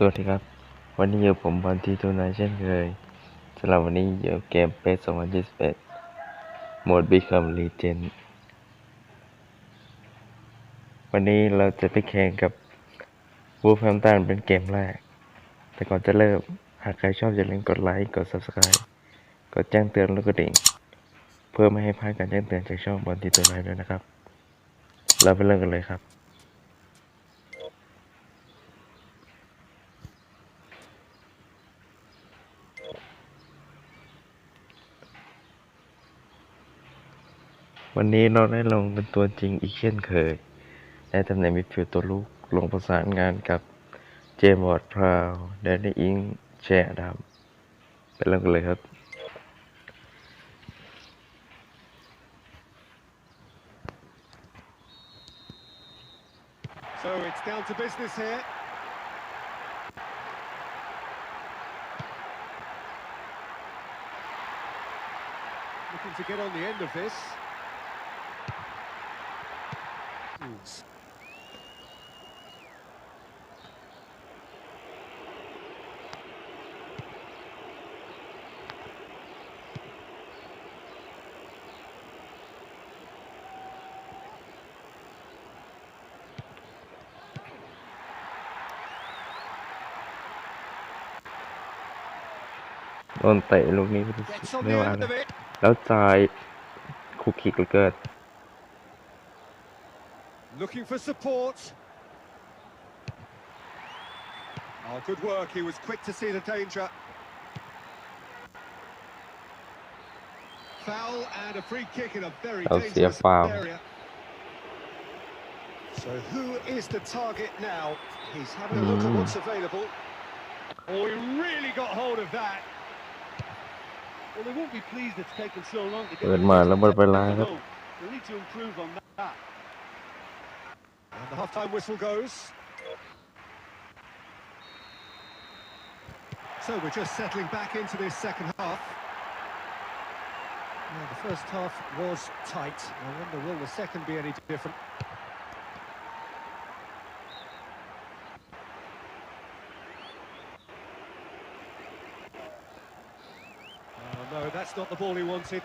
สวัสดีครับ วันนี้อยู่ผมบอลทีทูไนเช่นเคยสำหรับวันนี้อยู่เกมเปส2021โหมด Become Legend วันนี้เราจะไปแข่งกับ Wolverhampton เป็นเกมแรก แต่ก่อนจะเริ่ม หากใครชอบอย่าลืมกดไลค์กด Subscribe กดแจ้งเตือนแล้วก็ดิ่ง เพื่อไม่ให้พลาดการแจ้งเตือนจากช่องบอลทีทูไนด้วยนะครับ เราไปเริ่มกันเลยครับ วันนี้เราได้ลงเป็นตัวจริงอีกเช่นเคยในตำแหน่งมิดฟิลด์ตัวลูกลงประสานงานกับเจมส์วอร์ดพราวแดนนี่อิงแชร์ดำไปเริ่มกันเลยครับ So it's down to business here. Looking to get on the end of this. Ooh. โดนเตะลูกนี้ Gets on ไม่ the ว่า end นะ of it. แล้วจ่ายคุกคิกเหลือเกิน looking for support. Oh, good work. He was quick to see the danger. Foul and a free kick in a very I'll dangerous a area. So who is the target now? He's having a look mm. at what's available. Oh, he really got hold of that. Well, they won't be pleased it's taken so long to get... They need to improve on that. And the half-time whistle goes. So we're just settling back into this second half. Well, the first half was tight. I wonder will the second be any different? Oh no, that's not the ball he wanted.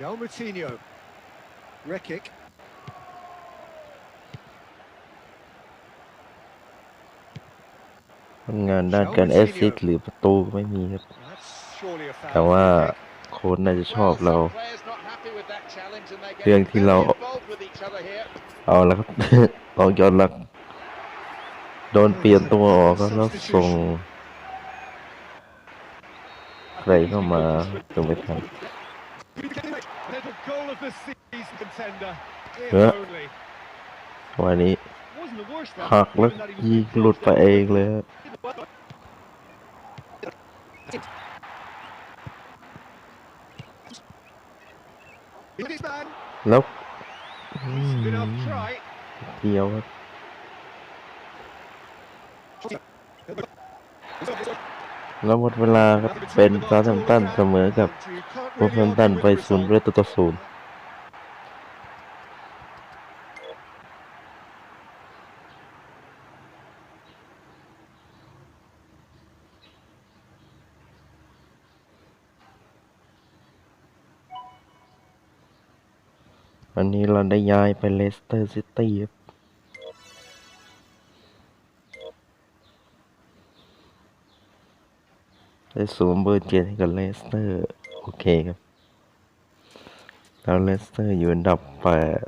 João Moutinho. Rekic. ทำงานด้านการแอสซิสต์หรือประตูไม่มีครับ That's surely a foul. แต่ว่า free kick. โค้ชน่าจะชอบเรา Well, some players not happy with that challenge and they get เรื่องที่เรา very involved with each other here. เอาแล้วครับลองย้อนหลักโดนเปลี่ยนตัวออกครับแล้วส่ง ใครเข้ามาจนไม่ทัน วันนี้ Wasn't the worst. that, หักแล้ว given that he was ยิง so หลุดไป close เองเลยครับ Hit his man. แล้วอื Good ม enough try. เดียวครับแล้วหมดเวลาครับเป็นซาร์แฮมป์ตันเสมอกับวูฟแฮมป์ตันไปศูนย์ประตูต่อศูนย์ นนี้เราได้ย้ายไปเลสเตอร์ซิตี้ครับได้สวมเบอร์เจ็ดให้กับเลสเตอร์ โอเคครับ แล้วเลสเตอร์อยู่อันดับแปด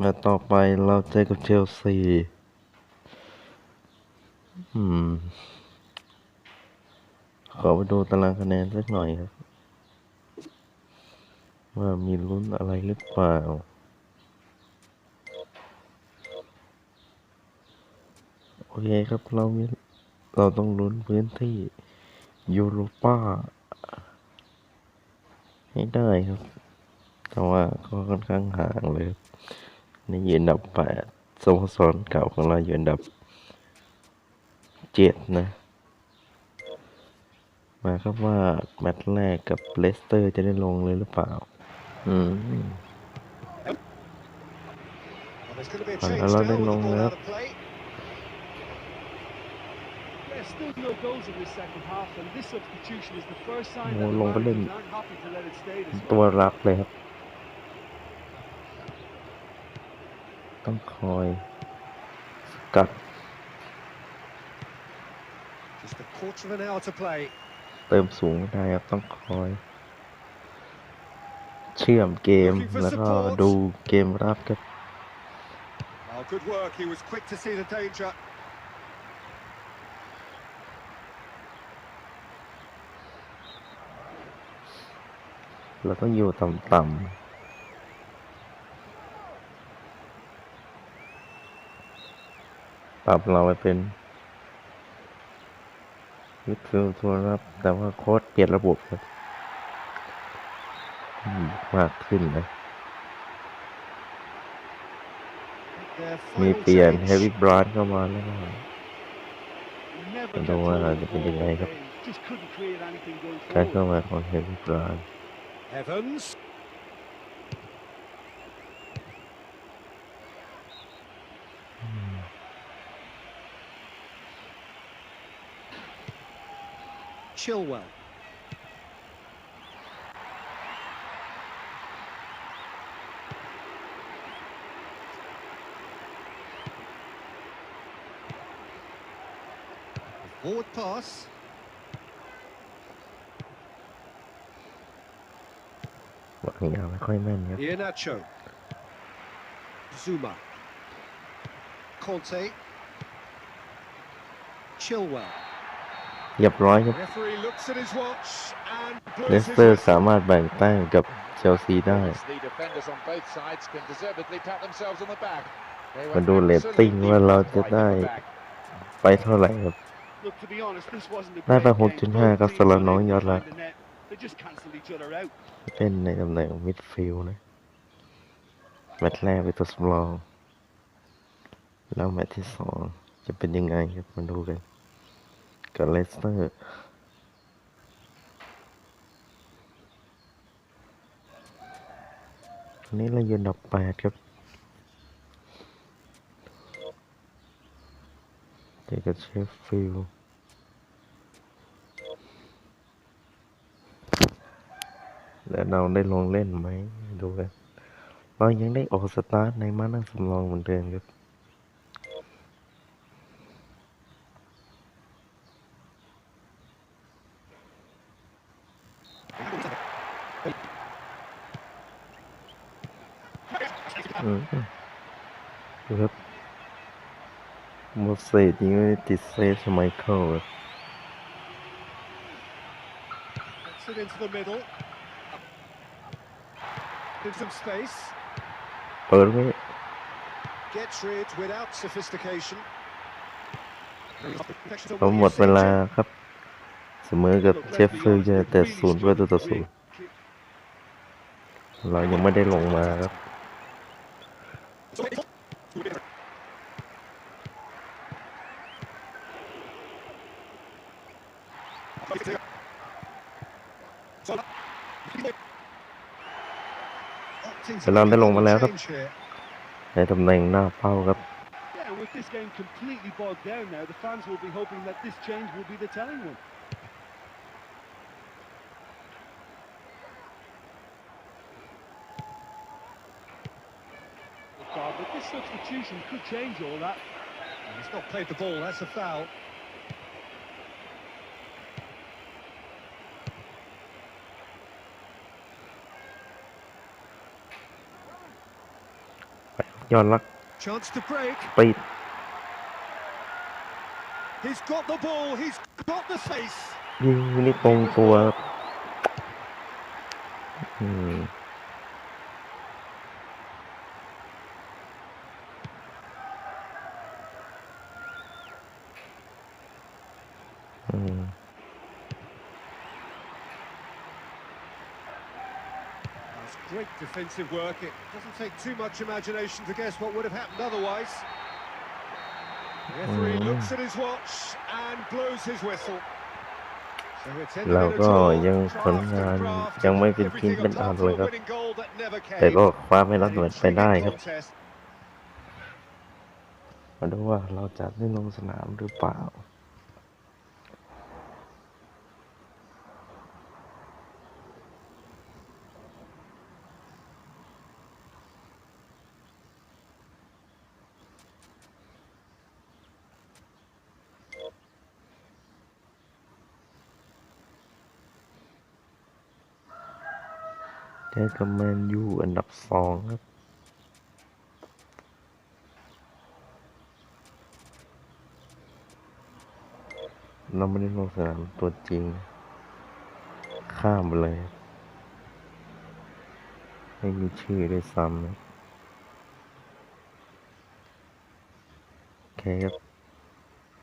มาต่อไปเราเจอกับเชลซีอืม ขอไปดูตารางคะแนนสักหน่อยครับ ว่ามีลุ้นอะไรหรือเปล่า โอเคครับเรามีเราต้องลุ้นพื้นที่ยูโรป้าให้ได้ครับ แต่ว่าก็ค่อนข้างห่างเลยครับนี่ยืนอันดับแปดสโมสรเก่าของเราอยู่อันดับเจ็ดนะ มาครับว่าแมตช์แรกกับเลสเตอร์จะได้ลงเลยหรือเปล่า อืม there's going to be a Còn change nó now lên with the luôn ball nữa. out of play. There's still no goals in this second half, and this substitution is the first sign Ồ, that the lùng cái managers lưng. aren't happy to let it stay this ตัว way. รับเลยครับ ต้องคอยสกัด Just a quarter of an hour to play. เติมสูงไม่ได้ครับ ต้องคอย เชื่อมเกมแล้วก็ดูเกมรับครับ Oh, good work. He was quick to see the danger. เราต้องอยู่ต่ำๆ ปรับเราไปเป็นมิดฟิลด์ตัวรับ แต่ว่าโค้ดเปลี่ยนระบบครับอื มมากขึ้นนะ Their มี final เปลี่ยน change. เฮฟวี่บรานเข้ามาแล้วก็ Never Mình kept đâu hold là of the cái bên ball này all đâu. game. Just couldn't create anything going การ forward. เข้ามาของเฮฟวี่บราน Evans. Chilwell. Pass. วางยาวไม่ค่อยแม่นครับ Iheanacho. Zuma. Conte. Chilwell. เรียบร้อยครับ Referee looks at his watch and เล blows ส his เตอร์ whistle. สามารถแบ่งแต้มกับเชลซีได้ The defenders on both sides can deservedly pat themselves on the back. They were มาดูเรตติ้ง absolutely ว่าเราจะ right ได้ on the back. ไปเท่าไหร่ครับ Look, to be honest, this wasn't a ได้ great ไป game. 6.5ครับ Both สำหรับ teams น้อง were ยอด in รัก behind the net. They just cancelled each other out. เล่นในตำแหน่งมิดฟิลด์นะแมตช์แรกเป็นตัวสำรองแล้วแมตช์ที่สองจะเป็นยังไงครับมาดูกันกับเลสเตอร์อันนี้เราอยู่อันดับแปดครับ เจอกับเชฟฟิลด์แล้วเราได้ลงเล่นไหมดูกันเรายังได้ออกสตาร์ทในมานั่งสำรองเหมือนเดิมครับ อืมดูครับโม เสสยิงไม่ได้ติดเซฟสมัยเข้าครับ Gets it into the middle. In some space. เปิดไว้ Gets rid without sophistication. เราหมดเวลาครับ เสมอกับเชฟฟิลด์ยูไนเต็ดศูนย์ประตูต่อศูนย์เรายังไม่ได้ลงมาครับ Opting เวลาได้ลงมาแล้วครับ change here. ในตำแหน่งหน้าเป้าครับ Yeah, and with this game completely bogged down now, the fans will be hoping that this change will be the telling one. God, but this substitution could change all that. He's not played the ball, that's a foul. ย้อนลัก Chance to break. ปิด He's got the ball, he's got the space. ยิงนี่ตรงตัวครับอืมอืม That's great defensive work. It doesn't take too much imagination to guess what would have happened otherwise. The referee Mm. looks at his watch and blows his whistle. So it's ended เรา in a ก็ draw. ยัง Craft ผล and งาน craft ยัง and ไม่เป็นที่ everything เป็นอัน apart เลย from ค a รับ winning goal that never came. แต่ก็คว้าไม่รับ An เหมือนไปได้ intriguing ครับ contest. มาดูว่าเราจะได้ลงสนามหรือเปล่า จอกับแมนยูอันดับสองครับ เราไม่ได้ลงสนามตัวจริง ข้ามไปเลย ไม่มีชื่อด้วยซ้ำนะโอเคครับ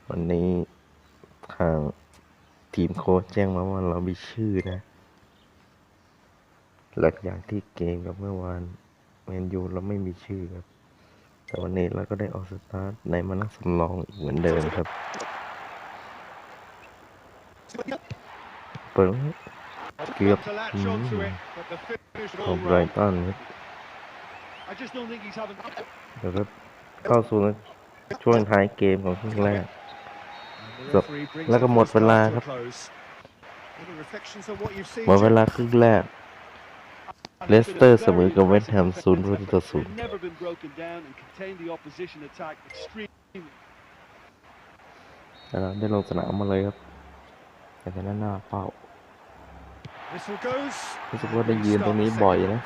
วันนี้ทางทีมโค้ชแจ้งมาว่าเรามีชื่อนะ หลักอย่างที่เกมกับเมื่อวานแมนยูเราไม่มีชื่อครับ แต่วันนี้เราก็ได้ออกสตาร์ทในมานักสำรองอีกเหมือนเดิมครับ เปิดเกือบของไบรตันครับ I just don't think he's having. แล้วก็เข้าสู่ช่วงท้ายเกมของครึ่งแรก And the So, referee brings แล้วก็หมดเวลาครับหมดเวลาครึ่งแรก Leicester เสมอกับ West Ham 0ประตูต่อศูนย์ They've never been broken down and contained the opposition attack extremely. แล้วเราได้ลงสนามมาเลยครับแต่ตอนนั้นหน้าเป้า Whistle goes. รู้สึกว่าได้ยืนตรงนี้บ่อยนะ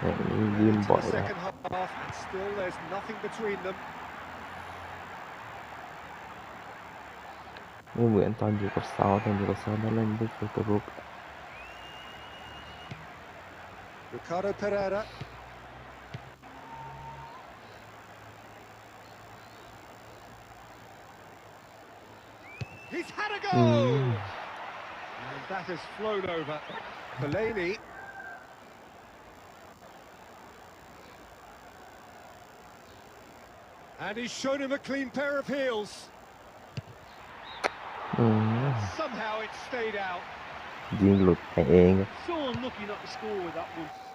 อย่างนี้ยืน To บ่อย the นะ second half, and still there's nothing between them. ไม่เหมือนตอนอยู่กับเซาตอนอยู่กับเซาได้เล่นด้วยตัวรุก Ricardo Pereira. He's had a go! อืม And that has flown over. Fellaini. And he's shown him a clean pair of heels. อืม Somehow it stayed out. ยิงหลุดไปเองครับ So unlucky not to score with that one.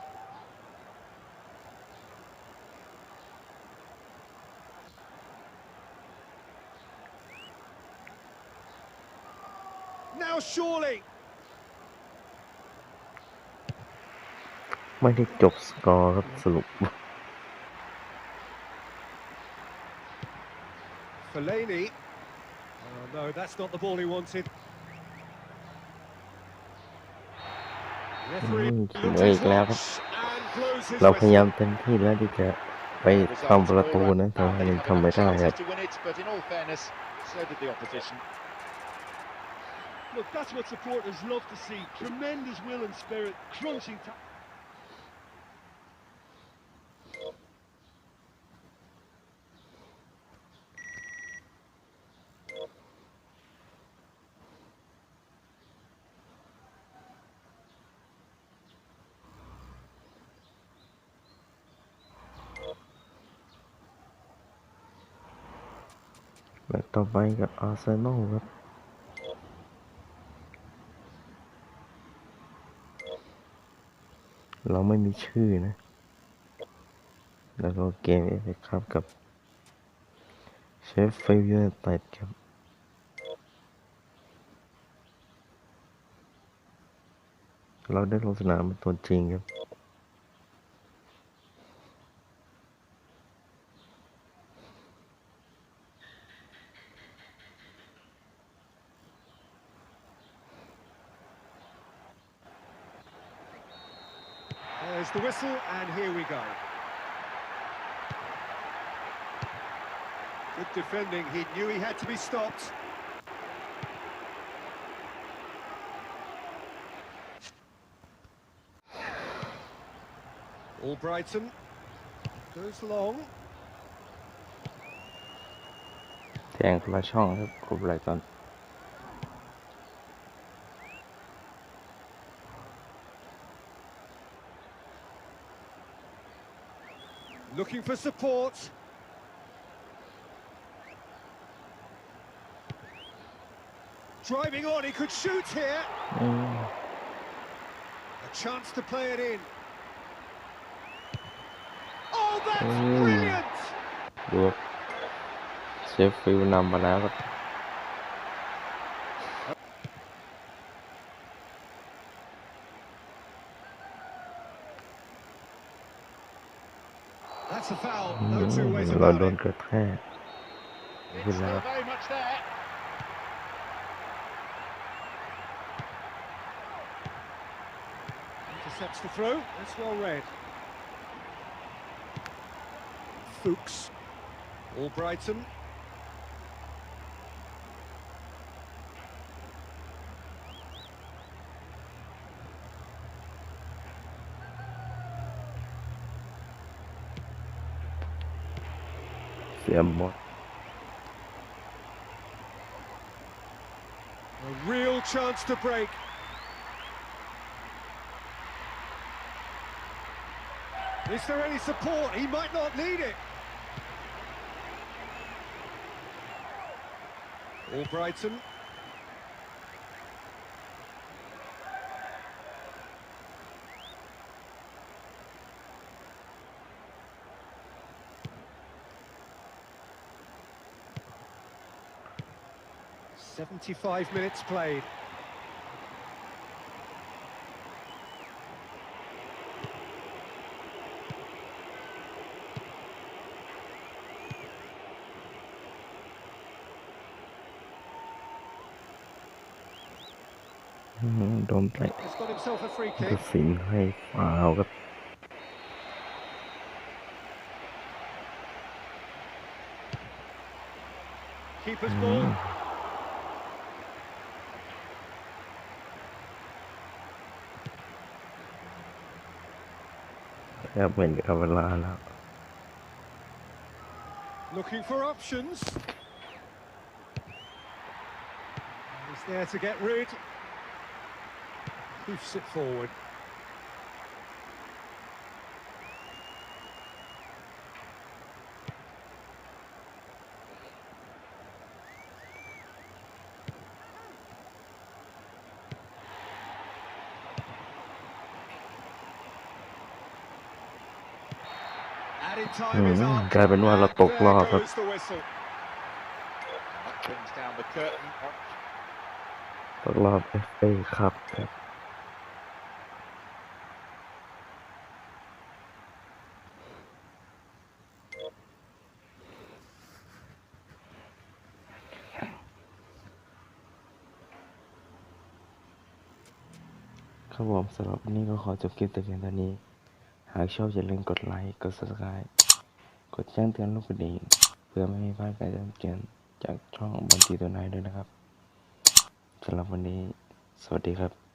Surely. ไม่ได้จบสกอร์ครับสรุป Fellaini. Oh no, that's not the ball he wanted. Referee Mm, looked wait, his Lava. watch and blows his เราพยายาม whistle. เต็มที่แล้วที่จะไปทำประตูนะแต่ว่ายังทำไม่ได้ครับ Look, that's what supporters love to see. Tremendous will and spirit, crunching time. Laptop buying at Arsenal, what? เราไม่มีชื่อนะ แล้วก็เกมเอฟครับกับเชฟฟิลด์ยูไนเต็ดครับเราได้ลงสนามเป็นตัวจริงครับ defending. He knew he had to be stopped. Albrighton goes long. แทงคนละช่องครับครบไรตอน Looking for support. Driving on, he could shoot here. อืม A chance to play it in. Oh, that's Mm. brilliant! ดูครับเชฟฟิลด์นำมาแล้วครับ That's a foul. อื No two ม ways เรา about โดน it. กระแทก It's Good still lad. very much there. Intercepts the throw. That's well read. Fuchs. Albrighton. Xiêm เสียหมด A real chance to break. Is there any support? He might not need it. Albrighton. Seventy-five minutes played. Himself a free กระ kick. สินให้ฟาวครับ Keeper's อื ball. มแทบเหมือนกับเวลาแล้ว Looking for options. He's there to get rid. Hoofs it forward. Added time is อืม up. กลายเป็นว่าเราตกรอบครับ There goes the whistle. That brings down the curtain. ตกรอบเอฟเอครับครับ ครับ ผมสำหรับวันนี้ก็ขอจบคลิปแต่เพียงเท่านี้ หากชอบอย่าลืมกดไลค์ กด subscribe กดแจ้งเตือนลูกกระดิ่งเพื่อไม่ให้พลาดการแจ้งเตือนจากช่องบันทีตัวนายด้วยนะครับสำหรับวันนี้ สวัสดีครับ